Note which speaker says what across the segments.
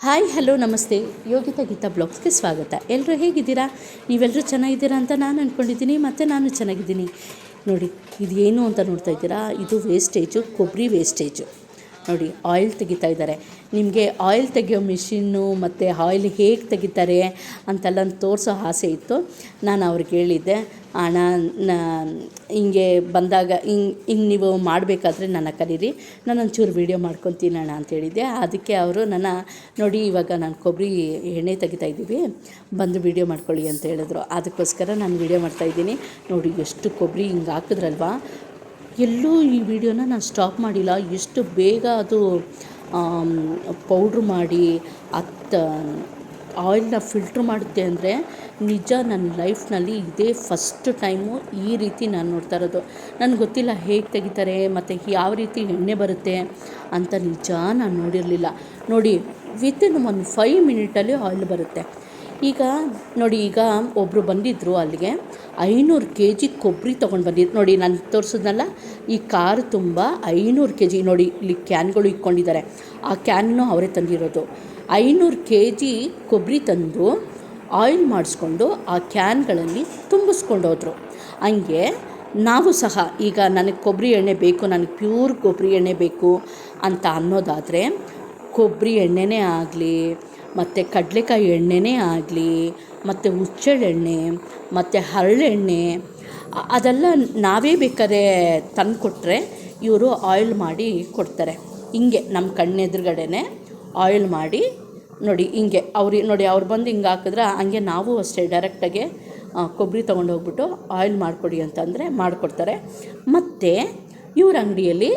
Speaker 1: Hi, hello, ನಮಸ್ತೆ. ಯೋಗಿತಾ ಗೀತಾ ಬ್ಲಾಗ್ಸ್ಗೆ ಸ್ವಾಗತ. ಎಲ್ಲರೂ ಹೇಗಿದ್ದೀರಾ? ನೀವೆಲ್ಲರೂ ಚೆನ್ನಾಗಿದ್ದೀರಾ ಅಂತ ನಾನು ಅಂದ್ಕೊಂಡಿದ್ದೀನಿ ಮತ್ತು ನಾನು ಚೆನ್ನಾಗಿದ್ದೀನಿ. ನೋಡಿ ಇದು ಏನು ಅಂತ ನೋಡ್ತಾ ಇದ್ದೀರಾ? ಇದು ವೇಸ್ಟೇಜು ಕೊಬ್ಬರಿ ವೇಸ್ಟೇಜು ನೋಡಿ ಆಯಿಲ್ ತೆಗಿತಾ ಇದ್ದಾರೆ. ನಿಮಗೆ ಆಯಿಲ್ ತೆಗೆಯೋ ಮಿಷಿನ್ನು ಮತ್ತು ಆಯಿಲ್ ಹೇಗೆ ತೆಗಿತಾರೆ ಅಂತೆಲ್ಲ ತೋರಿಸೋ ಆಸೆ ಇತ್ತು. ನಾನು ಅವ್ರಿಗೆ ಹೇಳಿದ್ದೆ, ಅಣ್ಣ ಹಿಂಗೆ ಬಂದಾಗ, ಹಿಂಗೆ ಹಿಂಗೆ ನೀವು ಮಾಡಬೇಕಾದ್ರೆ ನನ್ನ ಕರೀರಿ. ನಾನು ಒಂಚೂರು ವೀಡಿಯೋ ಮಾಡ್ಕೊತೀನಿ ಅಣ್ಣ ಅಂತ ಹೇಳಿದ್ದೆ. ಅದಕ್ಕೆ ಅವರು ನನ್ನ, ನೋಡಿ, ಇವಾಗ ನಾನು ಕೊಬ್ಬರಿ ಎಣ್ಣೆ ತೆಗಿತಾ ಇದ್ದೀವಿ. ಬಂದು ವೀಡಿಯೋ ಮಾಡ್ಕೊಳ್ಳಿ ಅಂತ ಹೇಳಿದ್ರು. ಅದಕ್ಕೋಸ್ಕರ ನಾನು ವೀಡಿಯೋ ಮಾಡ್ತಾಯಿದ್ದೀನಿ ನೋಡಿ, ಎಷ್ಟು ಕೊಬ್ಬರಿ ಹಿಂಗೆ ಹಾಕಿದ್ರಲ್ವಾ. ಎಲ್ಲೂ ಈ ವಿಡಿಯೋನ ನಾನು ಸ್ಟಾಪ್ ಮಾಡಿಲ್ಲ. ಎಷ್ಟು ಬೇಗ ಅದು ಪೌಡ್ರ್ ಮಾಡಿ, ಅತ್ತ, ಆಯಿಲ್ನ ಫಿಲ್ಟ್ರ್ ಮಾಡುತ್ತೆ ಅಂದರೆ ನಿಜ ನನ್ನ ಲೈಫ್ನಲ್ಲಿ ಇದೇ ಫಸ್ಟ್ ಟೈಮು ಈ ರೀತಿ ನಾನು ನೋಡ್ತಾ ಇರೋದು. ನನಗೆ ಗೊತ್ತಿಲ್ಲ ಹೇಗೆ ತೆಗಿತಾರೆ, ಮತ್ತು ಯಾವ ರೀತಿ ಎಣ್ಣೆ ಬರುತ್ತೆ ಅಂತ ನಿಜ ನಾನು ನೋಡಿರಲಿಲ್ಲ. ನೋಡಿ ವಿತಿನ್ ಒಂದು ಫೈವ್ ಮಿನಿಟಲ್ಲಿ ಆಯಿಲ್ ಬರುತ್ತೆ. ಈಗ ನೋಡಿ, ಈಗ ಒಬ್ಬರು ಬಂದಿದ್ದರು ಅಲ್ಲಿಗೆ. ಐನೂರು ಕೆ ಜಿ ಕೊಬ್ಬರಿ ತೊಗೊಂಡು ಬಂದಿದ್ದು ನೋಡಿ ನಾನು ತೋರಿಸಿದ್ನಲ್ಲ, ಈ ಕಾರು ತುಂಬ ಐನೂರು ಕೆ ಜಿ ನೋಡಿ ಇಲ್ಲಿ ಕ್ಯಾನ್ಗಳು ಇಟ್ಕೊಂಡಿದ್ದಾರೆ ಆ ಕ್ಯಾನ್ನು ಅವರೇ ತಂದಿರೋದು. ಐನೂರು ಕೆ ಜಿ ಕೊಬ್ಬರಿ ತಂದು ಆಯಿಲ್ ಮಾಡಿಸ್ಕೊಂಡು ಆ ಕ್ಯಾನ್ಗಳಲ್ಲಿ ತುಂಬಿಸ್ಕೊಂಡು ಹೋದರು ಹಂಗೆ ನಾವು ಸಹ, ಈಗ ನನಗೆ ಕೊಬ್ಬರಿ ಎಣ್ಣೆ ಬೇಕು, ನನಗೆ ಪ್ಯೂರ್ ಕೊಬ್ಬರಿ ಎಣ್ಣೆ ಬೇಕು ಅಂತ ಅನ್ನೋದಾದರೆ, ಕೊಬ್ಬರಿ ಎಣ್ಣೆನೇ ಆಗಲಿ ಮತ್ತು ಕಡಲೆಕಾಯಿ ಎಣ್ಣೆನೇ ಆಗಲಿ, ಮತ್ತು ಹುಚ್ಚೆಳ್ಳೆಣ್ಣೆ ಮತ್ತು ಹರಳೆಣ್ಣೆ ಅದೆಲ್ಲ ನಾವೇ ಬೇಕಾದ್ರೆ ತಂದು ಕೊಟ್ಟರೆ ಇವರು ಆಯಿಲ್ ಮಾಡಿ ಕೊಡ್ತಾರೆ. ಹಿಂಗೆ ನಮ್ಮ ಕಣ್ಣೆದುರುಗಡೆನೆ ಆಯಿಲ್ ಮಾಡಿ ನೋಡಿ, ಹಿಂಗೆ ಅವ್ರಿಗೆ ನೋಡಿ, ಅವ್ರು ಬಂದು ಹಿಂಗೆ ಹಾಕಿದ್ರೆ ಹಂಗೆ ನಾವು ಅಷ್ಟೇ ಡೈರೆಕ್ಟಾಗೆ ಕೊಬ್ಬರಿ ತೊಗೊಂಡು ಹೋಗ್ಬಿಟ್ಟು ಆಯಿಲ್ ಮಾಡಿಕೊಡಿ ಅಂತಂದರೆ ಮಾಡಿಕೊಡ್ತಾರೆ. ಮತ್ತು ಇವ್ರ ಅಂಗಡಿಯಲ್ಲಿ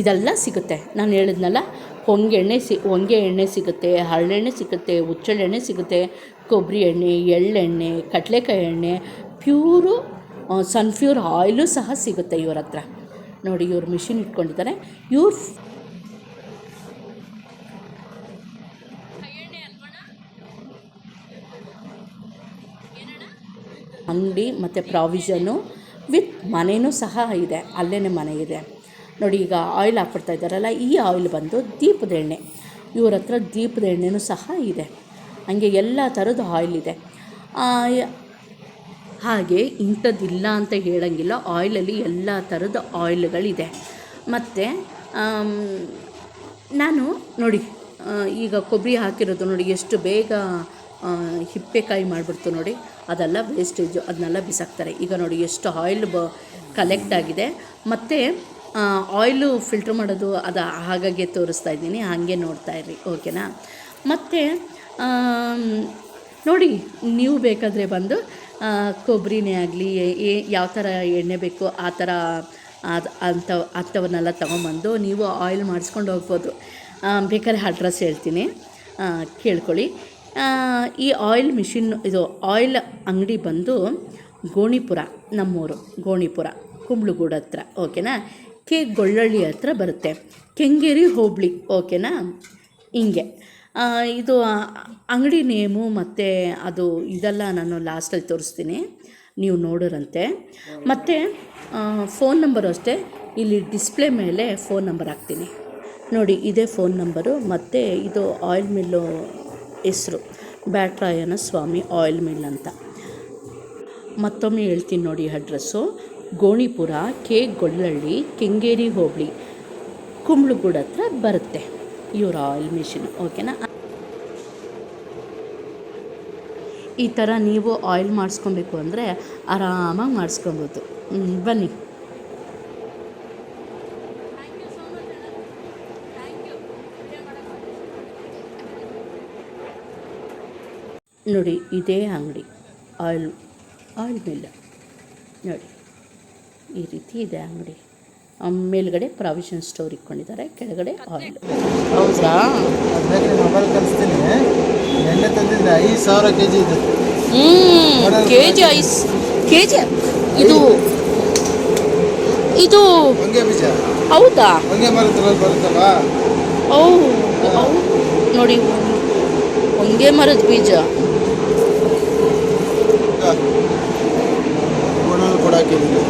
Speaker 1: ಇದೆಲ್ಲ ಸಿಗುತ್ತೆ. ನಾನು ಹೇಳಿದ್ನಲ್ಲ, ಹೊಂಗೆ ಎಣ್ಣೆ ಸಿ, ಹೊಂಗೆ ಎಣ್ಣೆ ಸಿಗುತ್ತೆ, ಹರಳೆಣ್ಣೆ ಸಿಗುತ್ತೆ ಹುಚ್ಚಳೆಣ್ಣೆ ಸಿಗುತ್ತೆ ಕೊಬ್ಬರಿ ಎಣ್ಣೆ, ಎಳ್ಳೆಣ್ಣೆ, ಕಡಲೆಕಾಯಿ ಎಣ್ಣೆ, ಪ್ಯೂರು ಸನ್ಫ್ಯೂರ್ ಆಯಿಲು ಸಹ ಸಿಗುತ್ತೆ ಇವ್ರ ಹತ್ರ. ನೋಡಿ, ಇವ್ರು ಮಿಷಿನ್ ಇಟ್ಕೊಂಡಿದ್ದಾರೆ ಇವ್ರು ಅಂಗಡಿ ಮತ್ತು ಪ್ರಾವಿಷನ್ನು ವಿತ್ ಮನೆಯೂ ಸಹ ಇದೆ. ಅಲ್ಲೇ ಮನೆ ಇದೆ. ನೋಡಿ, ಈಗ ಆಯಿಲ್ ಹಾಕ್ಬಿಡ್ತಾ ಇದ್ದಾರಲ್ಲ, ಈ ಆಯಿಲ್ ಬಂದು ದೀಪದ ಎಣ್ಣೆ. ಇವ್ರ ಹತ್ರ ದೀಪದ ಎಣ್ಣೆನೂ ಸಹ ಇದೆ. ಹಂಗೆ ಎಲ್ಲ ಥರದ ಆಯಿಲ್ ಇದೆ. ಹಾಗೆ ಇಂಥದ್ದಿಲ್ಲ ಅಂತ ಹೇಳೋಂಗಿಲ್ಲ. ಆಯಿಲಲ್ಲಿ ಎಲ್ಲ ಥರದ ಆಯಿಲ್ಗಳಿದೆ ಮತ್ತು ನಾನು ನೋಡಿ ಈಗ ಕೊಬ್ಬರಿ ಹಾಕಿರೋದು ನೋಡಿ, ಎಷ್ಟು ಬೇಗ ಹಿಪ್ಪೆಕಾಯಿ ಮಾಡಿಬಿಡ್ತು ನೋಡಿ. ಅದೆಲ್ಲ ವೇಸ್ಟೇಜು ಅದನ್ನೆಲ್ಲ ಬಿಸಾಕ್ತಾರೆ. ಈಗ ನೋಡಿ, ಎಷ್ಟು ಆಯಿಲ್ ಬ ಕಲೆಕ್ಟ್ ಆಗಿದೆ. ಮತ್ತು ಆಯಿಲು ಫಿಲ್ಟ್ರ್ ಮಾಡೋದು ಅದು ಹಾಗಾಗಿ ತೋರಿಸ್ತಾ ಇದ್ದೀನಿ. ಹಾಗೆ ನೋಡ್ತಾ ಇರಿ ಓಕೆನಾ ಮತ್ತು ನೋಡಿ, ನೀವು ಬೇಕಾದರೆ ಬಂದು ಕೊಬ್ಬರಿನೇ ಆಗಲಿ ಯಾವ ಥರ ಎಣ್ಣೆ ಬೇಕು, ಆ ಥರ ಅದು ಅಂಥ ಅಂಥವನ್ನೆಲ್ಲ ತೊಗೊಂಬಂದು ನೀವು ಆಯಿಲ್ ಮಾಡಿಸ್ಕೊಂಡು ಹೋಗ್ಬೋದು. ಬೇಕಾದ್ರೆ ಅಡ್ರೆಸ್ ಹೇಳ್ತೀನಿ. ಕೇಳ್ಕೊಳ್ಳಿ. ಈ ಆಯಿಲ್ ಮಿಷಿನ್ ಇದು ಆಯಿಲ್ ಅಂಗಡಿ ಬಂದು ಗೋಣಿಪುರ, ನಮ್ಮೂರು ಗೋಣಿಪುರ, ಕುಂಬ್ಳಗೂಡು ಹತ್ರ. ಓಕೆನಾ ಕೆ ಗೊಳ್ಳಳ್ಳಿ ಹತ್ರ ಬರುತ್ತೆ. ಕೆಂಗೇರಿ ಹೋಬಳಿ, ಓಕೆನಾ? ಹಿಂಗೆ. ಇದು ಅಂಗಡಿ ನೇಮು ಮತ್ತು ಅದು ಇದೆಲ್ಲ ನಾನು ಲಾಸ್ಟಲ್ಲಿ ತೋರಿಸ್ತೀನಿ. ನೀವು ನೋಡೋರಂತೆ. ಮತ್ತು ಫೋನ್ ನಂಬರು ಅಷ್ಟೇ. ಇಲ್ಲಿ ಡಿಸ್ಪ್ಲೇ ಮೇಲೆ ಫೋನ್ ನಂಬರ್ ಹಾಕ್ತೀನಿ. ನೋಡಿ, ಇದೇ ಫೋನ್ ನಂಬರು, ಮತ್ತು ಇದು ಆಯಿಲ್ ಮಿಲ್ಲು ಹೆಸರು. ಬ್ಯಾಟ್ರಾಯನ ಸ್ವಾಮಿ ಆಯಿಲ್ ಮಿಲ್ ಅಂತ. ಮತ್ತೊಮ್ಮೆ ಹೇಳ್ತೀನಿ ನೋಡಿ ಅಡ್ರೆಸ್ಸು. ಗೋಣಿಪುರ, ಕೆ. ಗೊಳ್ಳಳ್ಳಿ, ಕೆಂಗೇರಿ, ಹೋಬಳಿ, ಕುಂಬ್ಳುಗೂಡ ಹತ್ರ ಬರುತ್ತೆ. ಇವ್ರ ಆಯಿಲ್ ಮಿಷಿನ್ ಓಕೆನಾ ಈ ಥರ ನೀವು ಆಯಿಲ್ ಮಾಡಿಸ್ಕೊಬೇಕು ಅಂದರೆ ಆರಾಮಾಗಿ ಮಾಡಿಸ್ಕೊಬೋದು. ಬನ್ನಿ. ನೋಡಿ, ಇದೇ ಅಂಗಡಿ. ಆಯಿಲ್ ಆಯಿಲ್ ಮಿಲ್ ನೋಡಿ. ಈ ರೀತಿ ಇದೆ ಅಂಗಡಿ. ಮೇಲ್ಗಡೆ ಪ್ರಾವಿಷನ್ ಸ್ಟೋರ್ ಇಟ್ಕೊಂಡಿದ್ದಾರೆ ಕೆಳಗಡೆ ಆಯಿಲ್ ಹೌದಾ?
Speaker 2: ಅದು ಮೊಬೈಲ್ ಕಳಿಸ್ತೀನಿ. ಎಣ್ಣೆ ತಂದಿದ್ದೆ ಐದು ಸಾವಿರ ಕೆ ಜಿ ಇದು.
Speaker 1: ಹ್ಞೂ K G is K G ಇದು ಇದು
Speaker 2: ಹೊಂಗೆ ಬೀಜ.
Speaker 1: ಹೌದಾ?
Speaker 2: ಹೊಂಗೆ ಮರದಲ್ಲಿ ಬರುತ್ತಲ್ವಾ?
Speaker 1: ಓ. ನೋಡಿ ಹೊಂಗೆ ಮರದ ಬೀಜ.
Speaker 2: ಕೂಡ ಹಾಕಿದ್ದೀನಿ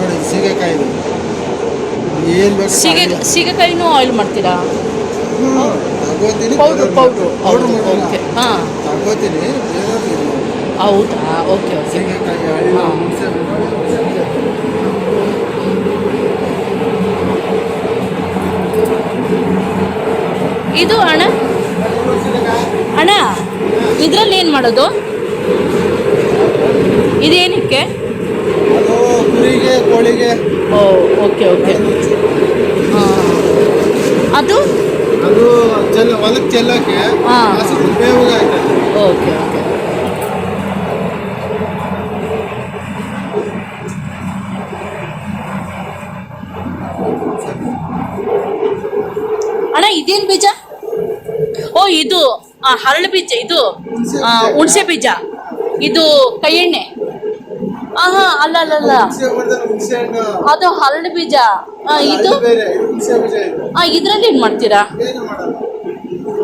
Speaker 2: ನೋಡಿ ಸೀಗೆಕಾಯಿ. ಏನು
Speaker 1: ಸೀಗೆ ಸೀಗೆಕಾಯಿನೂ ಆಯಿಲ್ ಮಾಡ್ತೀರಾ?
Speaker 2: ತಗೋತೀನಿ.
Speaker 1: ಹೌದು ಪೌಡ್ರು
Speaker 2: ತಗೋತೀನಿ.
Speaker 1: ಹೌದಾ? ಓಕೆ ಓಕೆ
Speaker 2: ಸೀಗೆಕಾಯಿ
Speaker 1: ಇದು ಅಣ್ಣ? ಅಣ್ಣ ಇದರಲ್ಲಿ ಏನು ಮಾಡೋದು? ಇದೇನಕ್ಕೆ
Speaker 2: ಕುರಿಗೆ ಕೋಳಿಗೆ.
Speaker 1: ಓ ಓಕೆ ಓಕೆ. ಅದು?
Speaker 2: ಅದು ಚೆಲ್ಲ ಹೊಲಕ್ಕೆ ಚೆಲ್ಲಕ್ಕೆ
Speaker 1: ಹಾ.
Speaker 2: ಹಸಿರು ಬೇವಾಗ
Speaker 1: ಓಕೆ ಓಕೆ. ಅಣ್ಣ ಇದೇನು ಬೀಜ? ಇದು ಹರಳು ಬೀಜ ಇದು ಹುಣಸೆ ಬೀಜ. ಇದು ಕೈ ಎಣ್ಣೆ ಹಾಂ ಹಾಂ ಅಲ್ಲ ಅಲ್ಲ ಅಲ್ಲ. ಅದು ಹರಳು ಬೀಜ. ಇದು? ಆ, ಇದ್ರಲ್ಲಿ ಏನು ಮಾಡ್ತೀರಾ?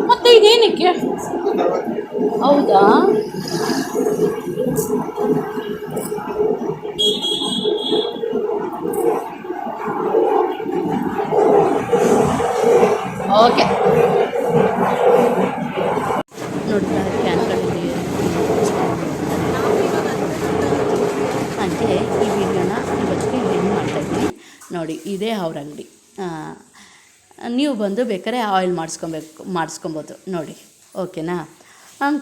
Speaker 1: ಮತ್ತೆ ಇದೇನಕ್ಕೆ? ಹೌದಾ ಓಕೆ ನೋಡಿದ್ರ ಕ್ಯಾನ್ಗಳಲ್ಲಿ ಹಾಗೆ ಈ ವಿಡಿಯೋನ ಇವತ್ತಿಗೆ ಏನು ಮಾಡ್ತಾಯಿದ್ದೀನಿ ನೋಡಿ, ಇದೇ ಅವ್ರ ಅಂಗಡಿ. ನೀವು ಬಂದು ಬೇಕಾದ್ರೆ ಆಯಿಲ್ ಮಾಡಿಸ್ಕೊಬೇಕು, ಮಾಡಿಸ್ಕೊಬೋದು. ನೋಡಿ, ಓಕೆನಾ?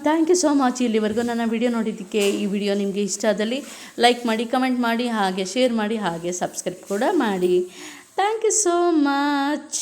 Speaker 1: ಥ್ಯಾಂಕ್ ಯು ಸೋ ಮಚ್ ಇಲ್ಲಿವರೆಗೂ ನನ್ನ ವಿಡಿಯೋ ನೋಡಿದ್ದಕ್ಕೆ. ಈ ವಿಡಿಯೋ ನಿಮಗೆ ಇಷ್ಟ ಆದಲ್ಲಿ ಲೈಕ್ ಮಾಡಿ ಕಮೆಂಟ್ ಮಾಡಿ, ಹಾಗೆ ಶೇರ್ ಮಾಡಿ, ಹಾಗೆ ಸಬ್ಸ್ಕ್ರೈಬ್ ಕೂಡ ಮಾಡಿ. Thank you so much